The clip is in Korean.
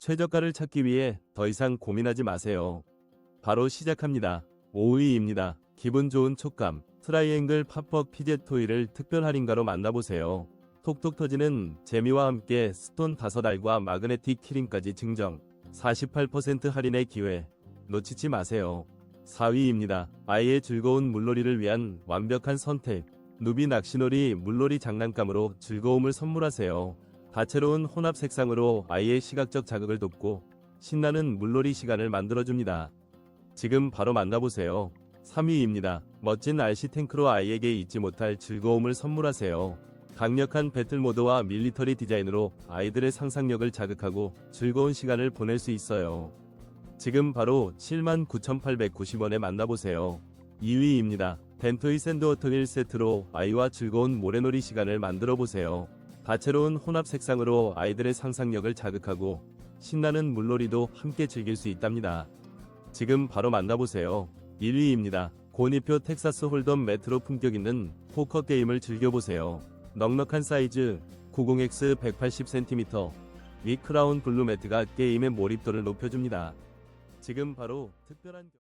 최저가를 찾기 위해 더 이상 고민하지 마세요. 바로 시작합니다. 5위입니다. 기분 좋은 촉감. 트라이앵글 팝업 피젯 토이를 특별 할인가로 만나보세요. 톡톡 터지는 재미와 함께 스톤 5알과 마그네틱 키링까지 증정. 48% 할인의 기회. 놓치지 마세요. 4위입니다. 아이의 즐거운 물놀이를 위한 완벽한 선택. 누비 낚시놀이 물놀이 장난감으로 즐거움을 선물하세요. 다채로운 혼합 색상으로 아이의 시각적 자극을 돕고 신나는 물놀이 시간을 만들어줍니다. 지금 바로 만나보세요. 3위입니다. 멋진 RC 탱크로 아이에게 잊지 못할 즐거움을 선물하세요. 강력한 배틀 모드와 밀리터리 디자인으로 아이들의 상상력을 자극하고 즐거운 시간을 보낼 수 있어요. 지금 바로 79,890원에 만나보세요. 2위입니다. 덴토이 샌드워터 1세트로 아이와 즐거운 모래놀이 시간을 만들어 보세요. 다채로운 혼합 색상으로 아이들의 상상력을 자극하고 신나는 물놀이도 함께 즐길 수 있답니다. 지금 바로 만나보세요. 1위입니다. 고니표 텍사스 홀덤 메트로 품격 있는 포커 게임을 즐겨보세요. 넉넉한 사이즈 90X 180cm 위 크라운 블루 매트가 게임의 몰입도를 높여줍니다. 지금 바로 특별한 경-